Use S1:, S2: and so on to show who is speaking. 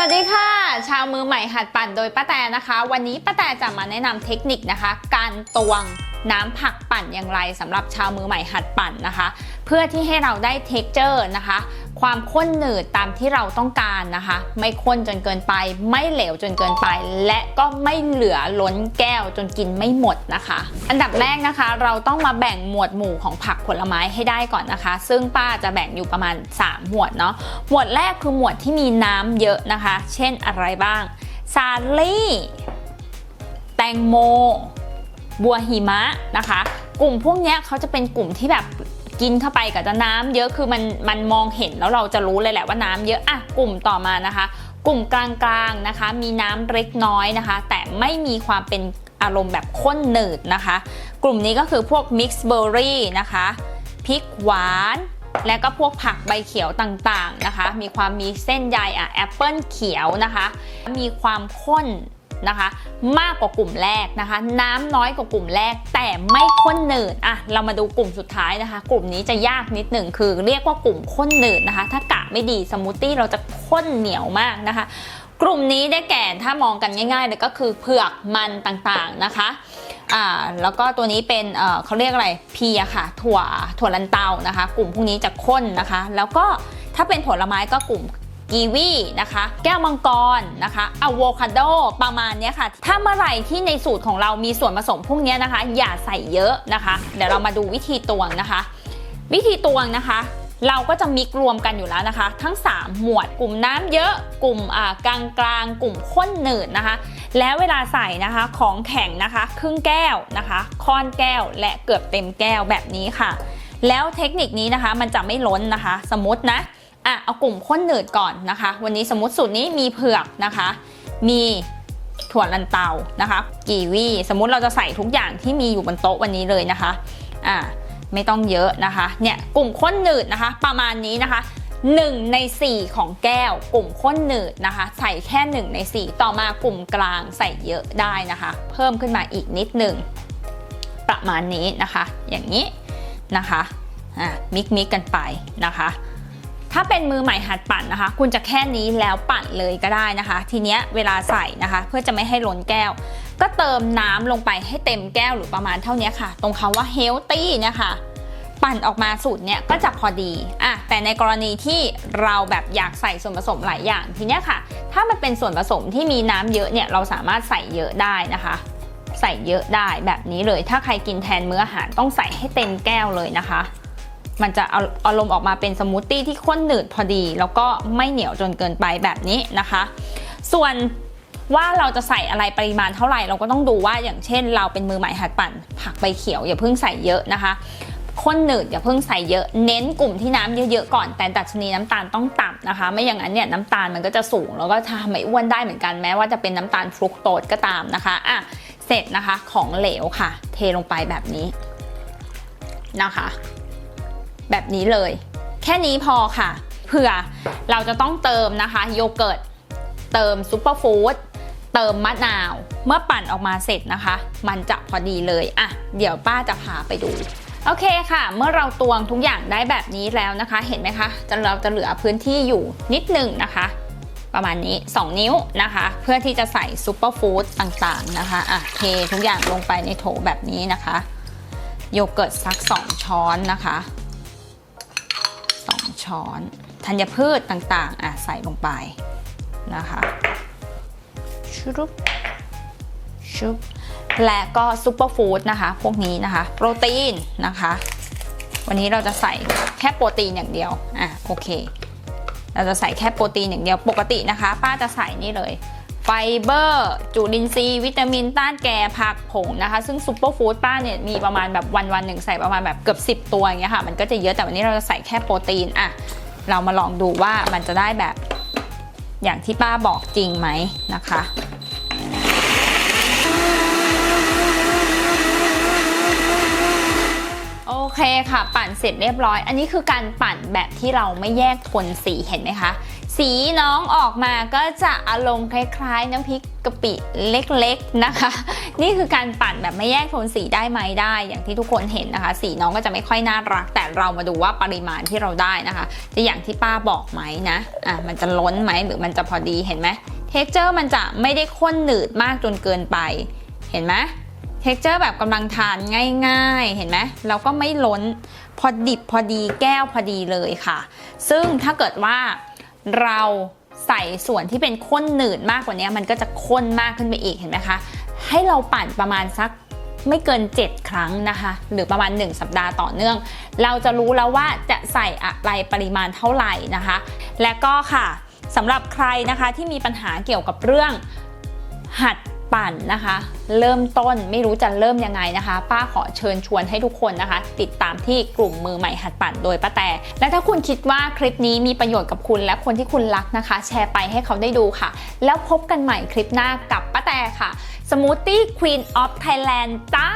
S1: สวัสดีค่ะ ชาวมือใหม่หัดปั่นโดยป้าแตนะคะ วันนี้ป้าแตจะมาแนะนำเทคนิคนะคะ การตวงน้ำผักปั่นอย่างไรสำหรับชาวมือใหม่หัดปั่นนะคะ เพื่อที่ให้เราได้เท็กเจอร์นะคะ ความข้นหนืดตามที่เราต้องการนะคะ ไม่ข้นจนเกินไป ไม่เหลวจนเกินไป และก็ไม่เหลือล้นแก้วจนกินไม่หมดนะคะ อันดับแรกนะคะ เราต้องมาแบ่งหมวดหมู่ของผักผลไม้ให้ได้ก่อนนะคะ ซึ่งป้าจะแบ่งอยู่ประมาณ 3 หมวดเนาะหมวดแรกคือหมวดที่มีน้ำเยอะนะคะ เช่นอะไรบ้างซาลี่ แตงโม บัวหิมะนะคะ กลุ่มพวกนี้เขาจะเป็นกลุ่มที่แบบ กินเข้าไปกับจะน้ำเยอะคือมันมันมองเห็นแล้วเราจะรู้เลยแหละว่าน้ำเยอะอะกลุ่มต่อมานะคะ กลุ่มกลางๆนะคะ มีน้ำเล็กน้อยนะคะ แต่ไม่มีความเป็นอารมณ์แบบข้นหนืดนะคะ กลุ่มนี้ก็คือพวกมิกซ์เบอร์รี่นะคะพริกหวานและก็พวกผักใบเขียวต่างๆนะคะ มีความมีเส้นใยอะแอปเปิลเขียวนะคะ มีความข้น นะคะ มากกว่ากลุ่มแรกนะคะ น้ำน้อยกว่ากลุ่มแรก แต่ไม่ข้นหนืดอะเรามาดูกลุ่มสุดท้ายนะคะ กลุ่มนี้จะยากนิดหนึ่งคือเรียกว่ากลุ่มข้นหนืดนะคะ ถ้ากะไม่ดีสมูทตี้เราจะข้นเหนียวมากนะคะ กลุ่มนี้ได้แก่ถ้ามองกันง่ายๆเลยก็คือเผือกมันต่างๆนะคะอ่าแล้วก็ตัวนี้เป็นเออเขาเรียกอะไรเพียค่ะ ถั่วถั่วลันเตานะคะ กลุ่มพวกนี้จะข้นนะคะ แล้วก็ถ้าเป็นผลไม้ก็กลุ่ม กีวีนะคะ แก้วมังกรนะคะอะโวคาโดประมาณเนี้ยค่ะ ถ้าเมื่อไหร่ที่ในสูตรของเรามีส่วนผสมพวกเนี้ยนะคะ อย่าใส่เยอะนะคะ เดี๋ยวเรามาดูวิธีตวงนะคะ วิธีตวงนะคะเราก็จะมิกรวมกันอยู่แล้วนะคะ ทั้ง 3 หมวดกลุ่มน้ำเยอะกลุ่มกลางกลางกลุ่มข้นหนืดนะคะ แล้วเวลาใส่นะคะของแข็งนะคะ ครึ่งแก้วนะคะค่อนแก้วและเกือบเต็มแก้วแบบนี้ค่ะ แล้วเทคนิคนี้นะคะมันจะไม่ล้นนะคะ สมมตินะ อะเอากลุ่มข้นหนืดก่อนนะคะ วันนี้สมมติสูตรนี้มีเผือกนะคะ มีถั่วลันเตานะคะกีวีสมมุติเราจะใส่ทุกอย่างที่มีอยู่บนโต๊ะวันนี้เลยนะคะอ่าไม่ต้องเยอะนะคะเนี่ยกลุ่มข้นหนืดนะคะ ประมาณนี้นะคะ 1 ใน 4 ของแก้ว กลุ่มข้นหนืดนะคะ ใส่แค่ 1 ใน 4 ต่อมากลุ่มกลางใส่เยอะได้นะคะ เพิ่มขึ้นมาอีกนิดหนึ่งประมาณนี้นะคะ อย่างนี้นะคะอ่ามิกมิกกันไปนะคะ ถ้าเป็นมือใหม่หัดปั่นนะคะ คุณจะแค่นี้แล้วปั่นเลยก็ได้นะคะ ทีเนี้ยเวลาใส่นะคะ เพื่อจะไม่ให้ล้นแก้ว ก็เติมน้ำลงไปให้เต็มแก้วหรือประมาณเท่านี้ค่ะ ตรงคำว่า healthy เนี่ยค่ะปั่นออกมาสูตรเนี้ยก็จะพอดีอะแต่ในกรณีที่เราแบบอยากใส่ส่วนผสมหลายอย่างทีเนี้ยค่ะ ถ้ามันเป็นส่วนผสมที่มีน้ำเยอะเนี่ยเราสามารถใส่เยอะได้นะคะ ใส่เยอะได้แบบนี้เลย ถ้าใครกินแทนมื้ออาหารต้องใส่ให้เต็มแก้วเลยนะคะ มันจะเอาอารมณ์ออกมาเป็นสมูทตี้ที่ข้นหนืดพอดี แล้วก็ไม่เหนียวจนเกินไปแบบนี้นะคะ ส่วนว่าเราจะใส่อะไรปริมาณเท่าไหร่เราก็ต้องดูว่าอย่างเช่น เราเป็นมือใหม่หัดปั่น ผักใบเขียวอย่าเพิ่งใส่เยอะนะคะข้นหนืดอย่าเพิ่งใส่เยอะเน้นกลุ่มที่น้ำเยอะๆก่อน แต่ดัชนีน้ำตาลต้องต่ำนะคะ ไม่อย่างนั้นเนี่ยน้ำตาลมันก็จะสูง แล้วก็ทำให้อ้วนได้เหมือนกันแม้ว่าจะเป็นน้ำตาลฟรุกโตสก็ตามนะคะอะเสร็จนะคะของเหลวค่ะ เทลงไปแบบนี้นะคะ แบบนี้เลย แค่นี้พอค่ะ เผื่อเราจะต้องเติมนะคะโยเกิร์ต เติมซูเปอร์ฟู้ด เติมมะนาว เมื่อปั่นออกมาเสร็จนะคะ มันจะพอดีเลย อะ เดี๋ยวป้าจะพาไปดูโอเคค่ะ เมื่อเราตวงทุกอย่างได้แบบนี้แล้วนะคะ เห็นไหมคะจะเราจะเหลือพื้นที่อยู่นิดหนึ่งนะคะ ประมาณนี้ 2 นิ้วนะคะ เพื่อที่จะใส่ซูเปอร์ฟู้ดต่างๆนะคะอะเททุกอย่างลงไปในโถแบบนี้นะคะ โยเกิร์ตสัก 2 ช้อนนะคะ ช้อน ธัญพืชต่างๆอะใส่ลงไปนะคะชุบชุบและก็ซูเปอร์ฟู้ดนะคะ พวกนี้นะคะ โปรตีนนะคะ วันนี้เราจะใส่แค่โปรตีนอย่างเดียวอะโอเค เราจะใส่แค่โปรตีนอย่างเดียวปกตินะคะ ป้าจะใส่นี่เลย ไฟเบอร์ จุลินทรีย์ วิตามินต้านแก่ผักผงนะคะ ซึ่งซูเปอร์ฟู้ดป้าเนี่ยมีประมาณแบบวันวันๆหนึ่งใส่ประมาณแบบเกือบ 10 ตัวอย่างเงี้ยค่ะ มันก็จะเยอะแต่วันนี้เราจะใส่แค่โปรตีนอะเรามาลองดูว่ามันจะได้แบบอย่างที่ป้าบอกจริงไหมนะคะโอเคค่ะ ปั่นเสร็จเรียบร้อย อันนี้คือการปั่นแบบที่เราไม่แยกทนสีเห็นไหมคะ สีน้องออกมาก็จะอารมณ์คล้ายๆ น้ำพริกกะปิเล็กๆนะคะ นี่คือการปั่นแบบไม่แยกโทนสีได้ไหมได้ อย่างที่ทุกคนเห็นนะคะ สีน้องก็จะไม่ค่อยน่ารัก แต่เรามาดูว่าปริมาณที่เราได้นะคะ จะอย่างที่ป้าบอกไหมนะอะมันจะล้นไหมหรือมันจะพอดีเห็นไหมเท็กเจอร์มันจะไม่ได้ข้นหนืดมากจนเกินไป เห็นไหมเท็กเจอร์แบบกำลังทานง่าย ๆ เห็นไหมแล้วก็ไม่ล้น พอดิบพอดีแก้วพอดีเลยค่ะ ซึ่งถ้าเกิดว่า เราใส่ส่วนที่เป็นข้นหนืดมากกว่านี้มันก็จะข้นมากขึ้นไปอีกเห็นไหมคะ ให้เราปั่นประมาณสักไม่เกิน 7 ครั้งนะคะ หรือประมาณ 1 สัปดาห์ต่อเนื่อง เราจะรู้แล้วว่าจะใส่อะไรปริมาณเท่าไหร่นะคะ และก็ค่ะสำหรับใครนะคะที่มีปัญหาเกี่ยวกับเรื่องหัด ปั่นนะคะ เริ่มต้นไม่รู้จะเริ่มยังไงนะคะ ป้าขอเชิญชวนให้ทุกคนนะคะ ติดตามที่กลุ่มมือใหม่หัดปั่นโดยป้าแต่และถ้าคุณคิดว่าคลิปนี้มีประโยชน์กับคุณและคนที่คุณรักนะคะ แชร์ไปให้เขาได้ดูค่ะ แล้วพบกันใหม่คลิปหน้ากับป้าแต่ค่ะสมูทตี้ควีนออฟไทยแลนด์จ้า